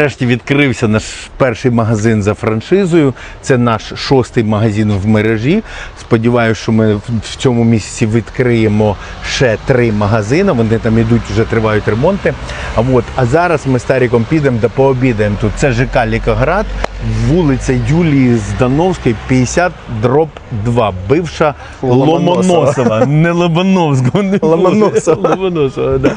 Нарешті відкрився наш перший магазин за франшизою. Це наш шостий магазин в мережі. Сподіваюся, що ми в- цьому місяці відкриємо ще три магазини. Вони там ідуть, вже тривають ремонти. А от а зараз ми з Таріком підемо да пообідаємо тут. Це ЖК Лікоград, вулиця Юлії Здановської, 50 дроб 2. Бивша Ломоносова. Ломоносова. Не Лобановського, не Ломоносова. Ломоносова, да.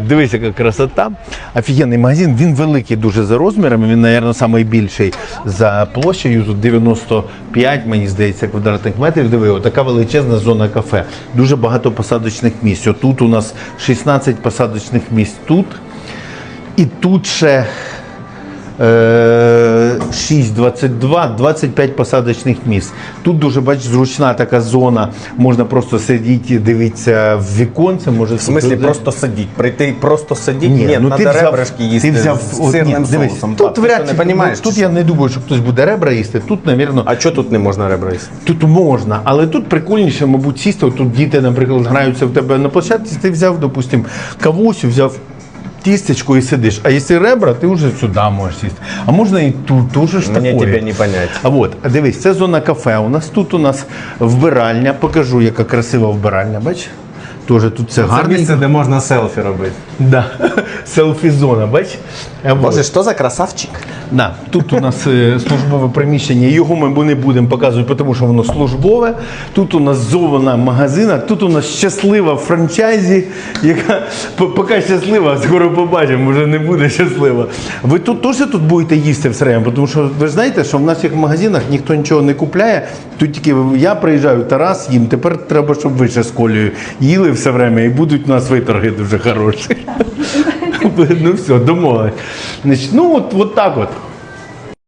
Дивись, яка красота. Офігенний магазин, він великий дуже за розмірами. Він, мабуть, найбільший за площею. Тут 95, мені здається, квадратних метрів. Диви, отака величезна зона кафе. Дуже багато посадочних місць. Тут у нас 16 посадочних місць тут. І тут ще е, 6, 22, 25 посадочних місць. Тут дуже бачиш, зручна така зона. Можна просто сидіти, дивитися в віконце. Може, В смислі просто сидіть, прийти і просто сидіть. ні, Ні, ну ти взяв, ребрышки їсти ти взяв з от, сирним ні, соусом. Тут ти вряд чи, не ну, тут я не думаю, що хтось буде ребра їсти. Тут, навірно, А чого тут не можна ребра їсти? Тут можна, але тут прикольніше, мабуть, сісти. Тут діти, наприклад, граються в тебе на площадці, ти взяв, допустим, кавусю, взяв тістечко і сидиш. А якщо ребра, ти вже сюди можеш сісти. А можна і тут теж. ж Мені такое. тебе не понять. А от, дивись, це зона кафе. У нас тут у нас вбиральня. Покажу, яка красива вбиральня. Бач? Тоже тут все Це гарно. місце, де можна селфі робити. Да. Селфі-зона, бач? Боже, що за красавчик? Да, тут у нас е, службове приміщення. Його ми не будемо показувати, тому що воно службове. Тут у нас зона магазина, тут у нас щаслива франчайзі, яка п- поки щаслива, скоро побачимо, вже не буде щаслива. Ви тут теж тут будете їсти все время, тому що ви ж знаєте, що в наших магазинах ніхто нічого не купляє. Тут тільки я приїжджаю, Тарас їм. Тепер треба, щоб ви ще з колею їли все время і будуть у нас виторги дуже хороші. Ну все, домовились. Ну от, от так от.